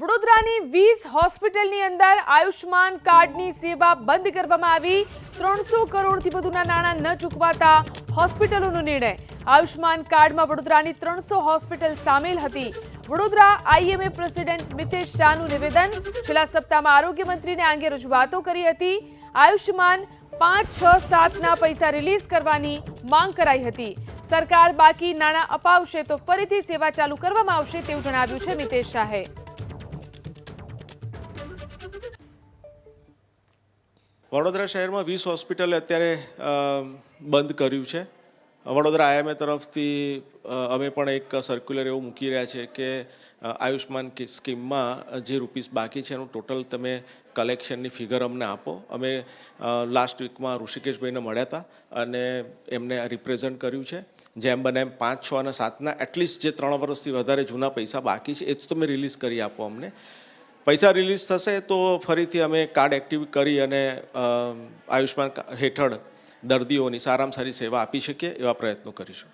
વડોદરાની વીસ હોસ્પિટલની અંદર આયુષ્માન કાર્ડની સેવા બંધ કરવામાં આવી. ત્રણસો કરોડથી વધુના નાણાં ન ચૂકવાતા હોસ્પિટલોનો નિર્ણય. આયુષ્માન કાર્ડમાં વડોદરાની ત્રણસો હોસ્પિટલ સામેલ હતી. વડોદરા આઈએમએ પ્રેસિડેન્ટ મિતેશ શાહનું નિવેદન છેલ્લા સપ્તાહમાં આરોગ્ય મંત્રીને આ અંગે રજૂઆતો કરી હતી. આયુષ્માન પાંચ, છ, સાતના પૈસા રિલીઝ કરવાની માંગ કરાઈ હતી. સરકાર બાકી નાણાં અપાવશે તો ફરીથી સેવા ચાલુ કરવામાં આવશે તેવું જણાવ્યું છે મિતેશ શાહે. વડોદરા શહેરમાં વીસ હોસ્પિટલે અત્યારે બંધ કર્યું છે. વડોદરા આઈએમએ તરફથી અમે પણ એક સર્ક્યુલર એવું મૂકી રહ્યા છે કે આયુષ્માન સ્કીમમાં જે રૂપીસ બાકી છે એનું ટોટલ તમે કલેક્શનની ફિગર અમને આપો. અમે લાસ્ટ વીકમાં ઋષિકેશભાઈને મળ્યા હતા અને એમને રિપ્રેઝન્ટ કર્યું છે. જેમ બને એમ પાંચ, છ અને સાતના એટલીસ્ટ જે ત્રણ વર્ષથી વધારે જૂના પૈસા બાકી છે, એ તો તમે રિલીઝ કરી આપો અમને. પૈસા રિલીઝ થશે તો ફરીથી અમે કાર્ડ એક્ટિવ કરી અને આયુષ્માન હેઠળ દર્દીઓની સારામાં સારી સેવા આપી શકીએ એવા પ્રયત્નો કરીશું.